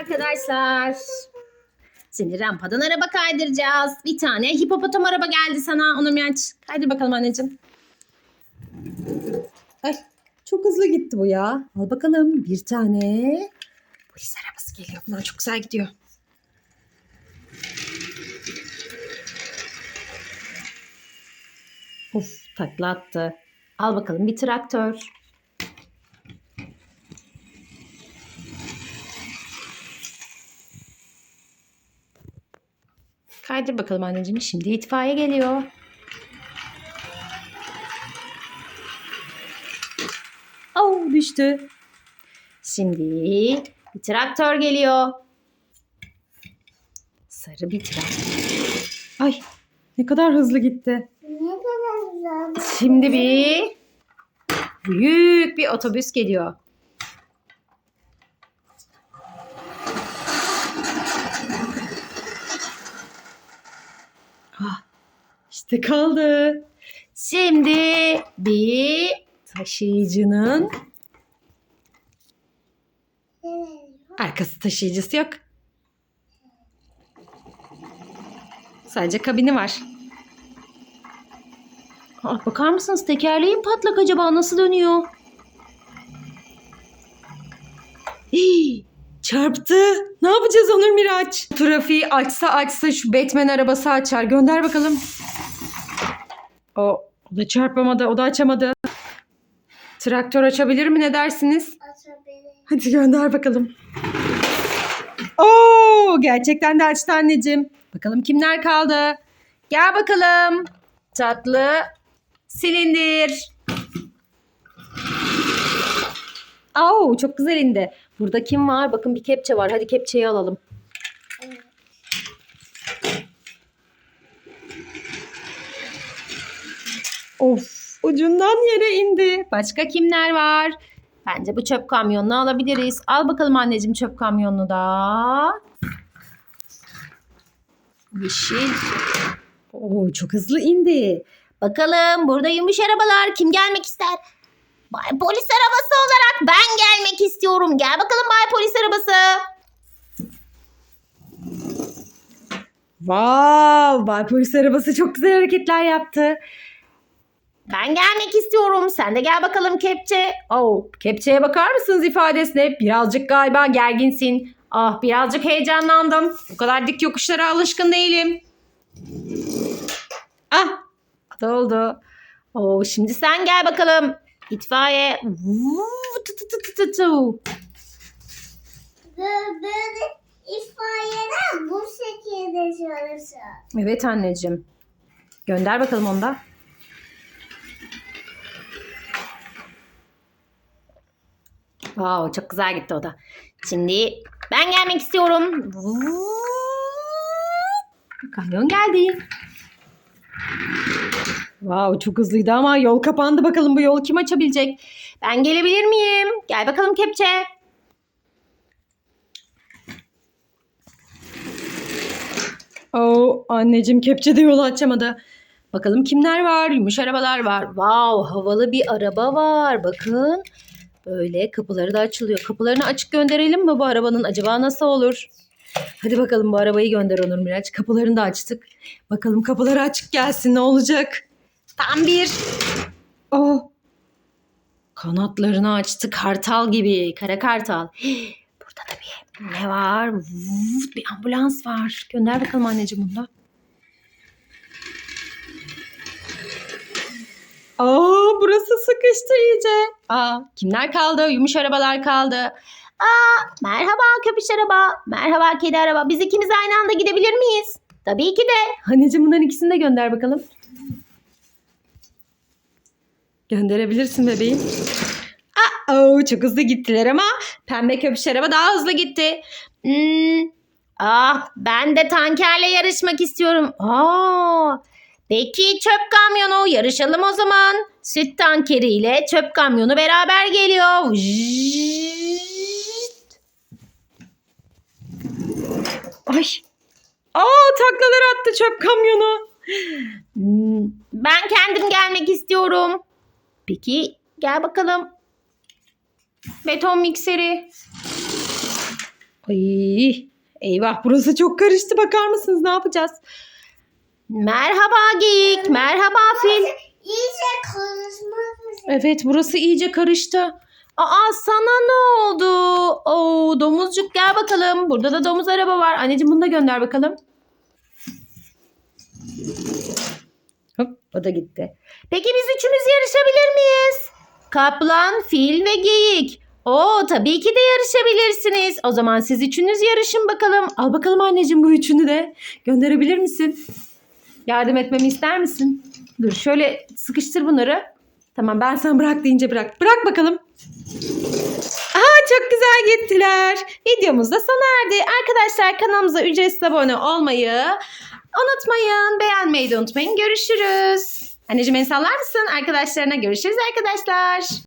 Arkadaşlar. Şimdi rampadan araba kaydıracağız. Bir tane hipopotam araba geldi sana. Onu bir aç. Kaydır bakalım anneciğim. Ay çok hızlı gitti bu ya. Al bakalım bir tane polis arabası geliyor. Bunlar çok güzel gidiyor. Of takla attı. Al bakalım bir traktör. Kaydır bakalım anneciğim. Şimdi itfaiye geliyor. Oh düştü. Şimdi bir traktör geliyor. Sarı bir traktör. Ay ne kadar hızlı gitti. Ne kadar güzel. Şimdi bir büyük bir otobüs geliyor. İşte kaldı. Şimdi bir taşıyıcının arkası taşıyıcısı yok. Sadece kabini var. Ah, bakar mısınız tekerleğin patlak acaba nasıl dönüyor? Hii, çarptı. Ne yapacağız Onur Miraç? Trafiği açsa açsa şu Batman arabası açar. Gönder bakalım. O, o da çarpamadı. O da açamadı. Traktör açabilir mi ne dersiniz? Açabilirim. Hadi gönder bakalım. Oo, gerçekten de açtı anneciğim. Bakalım kimler kaldı? Gel bakalım. Tatlı silindir. Oo, çok güzel indi. Burada kim var? Bakın bir kepçe var. Hadi kepçeyi alalım. Of, ucundan yere indi. Başka kimler var? Bence bu çöp kamyonunu alabiliriz. Al bakalım anneciğim çöp kamyonunu da. Yeşil. Oo, çok hızlı indi. Bakalım burada yumuş arabalar kim gelmek ister? Bay polis arabası olarak ben gelmek istiyorum. Gel bakalım bay polis arabası. Wow, bay polis arabası çok güzel hareketler yaptı. Ben gelmek istiyorum. Sen de gel bakalım kepçe. Oh, kepçeye bakar mısınız ifadesine? Birazcık galiba gerginsin. Ah birazcık heyecanlandım. Bu kadar dik yokuşlara alışkın değilim. Ah da oldu. Oh, şimdi sen gel bakalım. İtfaiye. Böyle itfaiyeler bu şekilde çalışır. Evet anneciğim. Gönder bakalım onu da. Wow, çok güzel gitti o da. Şimdi ben gelmek istiyorum. Kamyon geldi. Wow, çok hızlıydı ama yol kapandı. Bakalım bu yolu kim açabilecek? Ben gelebilir miyim? Gel bakalım kepçe. Oo, anneciğim kepçe de yolu açamadı. Bakalım kimler var? Yumuş arabalar var. Wow, havalı bir araba var. Bakın. Böyle kapıları da açılıyor. Kapılarını açık gönderelim mi bu arabanın? Acaba nasıl olur? Hadi bakalım bu arabayı gönder Onur Miraç. Kapılarını da açtık. Bakalım kapıları açık gelsin ne olacak? Tam bir. Oh. Kanatlarını açtı kartal gibi. Kara kartal. Burada da bir ne var? Bir ambulans var. Gönder bakalım anneciğim bunu. Aa burası sıkıştı iyice. Aa kimler kaldı? Yumuş arabalar kaldı. Aa merhaba köpüş araba. Merhaba kedi araba. Biz ikimiz aynı anda gidebilir miyiz? Tabii ki de. Anneciğim bunların ikisini de gönder bakalım. Gönderebilirsin bebeğim. Aa, çok hızlı gittiler ama pembe köpüş araba daha hızlı gitti. Hmm, ah ben de tankerle yarışmak istiyorum. Aa, peki çöp kamyonu yarışalım o zaman. Süt tankeriyle çöp kamyonu beraber geliyor. Vıжжt. Ay. Aa taklalar attı çöp kamyonu. Ben kendim gelmek istiyorum. Peki gel bakalım. Beton mikseri. Ay, eyvah burası çok karıştı. Bakar mısınız ne yapacağız? Merhaba geyik, merhaba fil. İyice üzere. Evet burası iyice karıştı. Aa sana ne oldu? Oo domuzcuk gel bakalım. Burada da domuz araba var. Anneciğim bunu da gönder bakalım. Hop o da gitti. Peki biz üçümüz yarışabilir miyiz? Kaplan, fil ve geyik. Oo tabii ki de yarışabilirsiniz. O zaman siz üçünüz yarışın bakalım. Al bakalım anneciğim bu üçünü de. Gönderebilir misin? Yardım etmemi ister misin? Dur şöyle sıkıştır bunları. Tamam ben sana bırak deyince bırak. Bırak bakalım. Aa çok güzel gittiler. Videomuz da sona erdi. Arkadaşlar kanalımıza ücretsiz abone olmayı unutmayın. Beğenmeyi de unutmayın. Görüşürüz. Anneciğim el sallar mısın? Arkadaşlarına görüşürüz arkadaşlar.